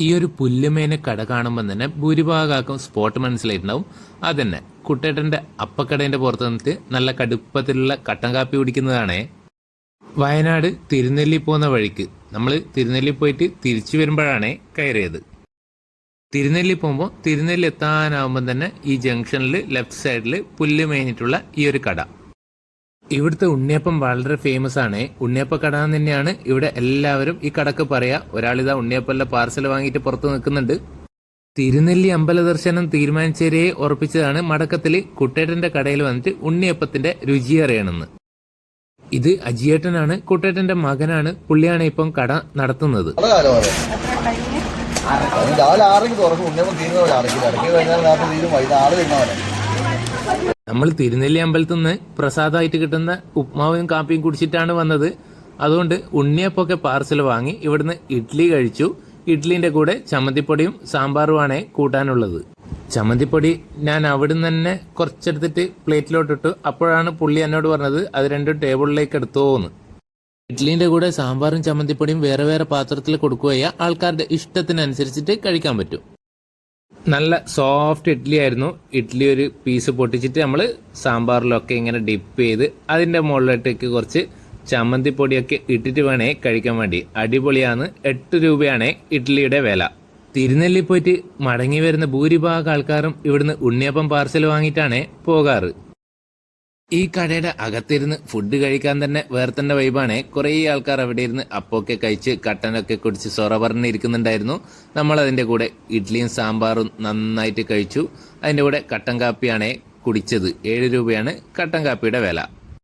ഈ ഒരു പുല്ലുമേനെ കട കാണുമ്പോൾ തന്നെ ഭൂരിഭാഗം സ്പോട്ട് മനസ്സിലായിട്ടുണ്ടാവും. അതന്നെ കുട്ടേട്ടന്റെ അപ്പക്കടേന്റെ പുറത്ത് നിന്നിട്ട് നല്ല കടുപ്പത്തിലുള്ള കട്ടൻ കാപ്പി കുടിക്കുന്നതാണേ. വയനാട് തിരുനെല്ലി പോകുന്ന വഴിക്ക് നമ്മൾ തിരുനെല്ലി പോയിട്ട് തിരിച്ചു വരുമ്പോഴാണ് കയറിയത്. തിരുനെല്ലി പോകുമ്പോൾ തിരുനെല്ലി എത്താനാവുമ്പോൾ തന്നെ ഈ ജംഗ്ഷനിൽ ലെഫ്റ്റ് സൈഡിൽ പുല്ല് മേഞ്ഞിട്ടുള്ള ഈ ഒരു കട. ഇവിടുത്തെ ഉണ്ണിയപ്പം വളരെ ഫേമസ് ആണ്. ഉണ്ണിയപ്പ കട എന്ന് തന്നെയാണ് ഇവിടെ എല്ലാവരും ഈ കടക്ക് പറയാ. ഒരാളിതാ ഉണ്ണിയപ്പല്ല പാർസൽ വാങ്ങിയിട്ട് പുറത്ത് നിൽക്കുന്നുണ്ട്. തിരുനെല്ലി അമ്പല ദർശനം തീരുമാനിച്ചവരെ ഉറപ്പിച്ചതാണ് മടക്കത്തിൽ കുട്ടേട്ടന്റെ കടയിൽ വന്നിട്ട് ഉണ്ണിയപ്പത്തിന്റെ രുചി അറിയണമെന്ന്. ഇത് അജിയേട്ടനാണ് കുട്ടേട്ടന്റെ മകനാണ് പുള്ളിയാണ് ഇപ്പം കട നടത്തുന്നത്. രാവിലെ ആറരയ്ക്ക് തുറക്കും. ഉണ്ണിയപ്പം തീരുന്നവരെ. അടക്കി കഴിഞ്ഞാൽ തീരും. വൈകുന്നേരം നമ്മൾ തിരുനെല്ലി അമ്പലത്തിൽ നിന്ന് പ്രസാദമായിട്ട് കിട്ടുന്ന ഉപ്മാവും കാപ്പിയും കുടിച്ചിട്ടാണ് വന്നത്. അതുകൊണ്ട് ഉണ്ണിയപ്പൊക്കെ പാർസൽ വാങ്ങി ഇവിടുന്ന് ഇഡ്ഡലി കഴിച്ചു. ഇഡ്ഡലിന്റെ കൂടെ ചമ്മന്തിപ്പൊടിയും സാമ്പാറുമാണ് കൂട്ടാനുള്ളത്. ചമ്മന്തിപ്പൊടി ഞാൻ അവിടുന്ന് തന്നെ കുറച്ചെടുത്തിട്ട് പ്ലേറ്റിലോട്ടിട്ടു. അപ്പോഴാണ് പുള്ളി എന്നോട് പറഞ്ഞത് അത് രണ്ടും ടേബിളിലേക്ക് എടുത്തോന്ന് ഇഡ്ഡലിന്റെ കൂടെ സാമ്പാറും ചമ്മന്തിപ്പൊടിയും വേറെ വേറെ പാത്രത്തിൽ കൊടുക്കുകയാൽ ആൾക്കാരുടെ ഇഷ്ടത്തിനനുസരിച്ചിട്ട് കഴിക്കാൻ പറ്റും. നല്ല സോഫ്റ്റ് ഇഡ്ഡലി ആയിരുന്നു. ഇഡ്ഡലി ഒരു പീസ് പൊട്ടിച്ചിട്ട് നമ്മൾ സാമ്പാറിലൊക്കെ ഇങ്ങനെ ഡിപ്പ് ചെയ്ത് അതിന്റെ മുകളിലോട്ടേക്ക് കുറച്ച് ചമ്മന്തിപ്പൊടിയൊക്കെ ഇട്ടിട്ട് വേണേ കഴിക്കാൻ വേണ്ടി. അടിപൊളിയാണ്. എട്ട് രൂപയാണ് ഇഡ്ഡലിയുടെ വില. തിരുനെല്ലി പോയിട്ട് മടങ്ങി വരുന്ന ഭൂരിഭാഗം ആൾക്കാരും ഇവിടുന്ന് ഉണ്ണിയപ്പം പാർസൽ വാങ്ങിയിട്ടാണ് പോകാറ്. ഈ കടയുടെ അകത്തിരുന്ന് ഫുഡ് കഴിക്കാൻ തന്നെ വേറെ തന്നെ വൈബാണ് കുറേ ആൾക്കാർ അവിടെ ഇരുന്ന് അപ്പൊക്കെ കഴിച്ച് കട്ടനൊക്കെ കുടിച്ച് സൊറ പറഞ്ഞ് ഇരിക്കുന്നുണ്ടായിരുന്നു. നമ്മൾ അതിന്റെ കൂടെ ഇഡ്ഡലിയും സാമ്പാറും നന്നായിട്ട് കഴിച്ചു. അതിന്റെ കൂടെ കട്ടൻ കാപ്പിയാണ് കുടിച്ചത്. ഏഴ് രൂപയാണ് കട്ടൻ കാപ്പിയുടെ വില.